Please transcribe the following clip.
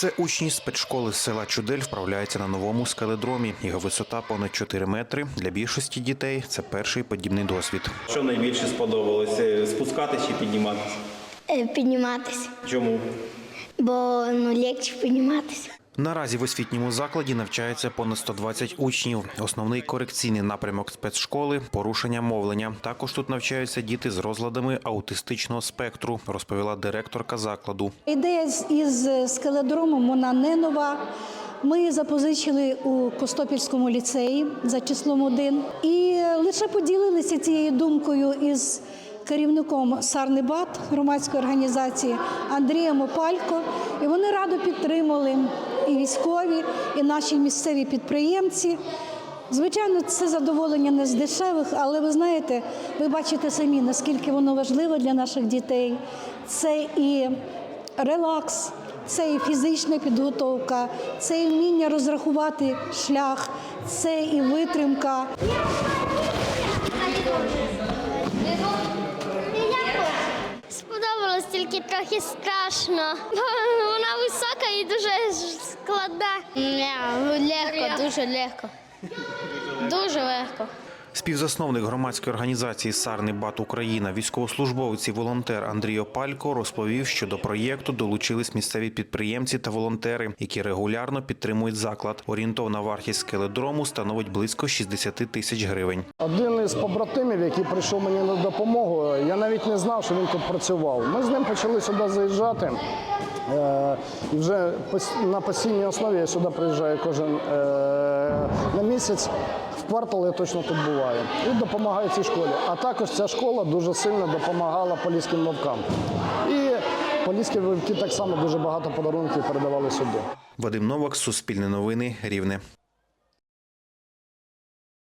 Це учні спецшколи з села Чудель вправляються на новому скеледромі. Його висота понад 4 метри. Для більшості дітей це перший подібний досвід. Що найбільше сподобалося? Спускатись чи підніматися? Е, Підніматися, Чому? бо ну легше підніматися. Наразі в освітньому закладі навчається понад 120 учнів. Основний корекційний напрямок спецшколи порушення мовлення. Також тут навчаються діти з розладами аутистичного спектру, розповіла директорка закладу. Ідея із скеледромом вона не нова. Ми запозичили у Костопільському ліцеї за числом один і лише поділилися цією думкою із керівником Сарнебат громадської організації Андрієм Опалько. І вони радо підтримали і військові, і наші місцеві підприємці. Звичайно, це задоволення не з дешевих, але ви знаєте, ви бачите самі, наскільки воно важливо для наших дітей. Це і релакс, це і фізична підготовка, це і вміння розрахувати шлях, це і витримка. Сподобалось трохи страшно. Вона висока і дуже складна. Ні, легко, дуже легко. Дуже легко. Співзасновник громадської організації Сарний Бат Україна, військовослужбовець і волонтер Андрій Опалько розповів, що до проєкту долучились місцеві підприємці та волонтери, які регулярно підтримують заклад. Орієнтовна вартість скеледрому становить близько 60 тисяч гривень. Один із побратимів, який прийшов мені на допомогу, я навіть не знав, що він тут працював. Ми з ним почали сюди заїжджати. Е, І вже на постійній основі я сюди приїжджаю кожен е, на місяць. В квартал я точно тут буваю і допомагаю цій школі. А також ця школа дуже сильно допомагала поліським вовкам. І поліські вовки так само дуже багато подарунків передавали сюди. Вадим Новак, Суспільне новини, Рівне.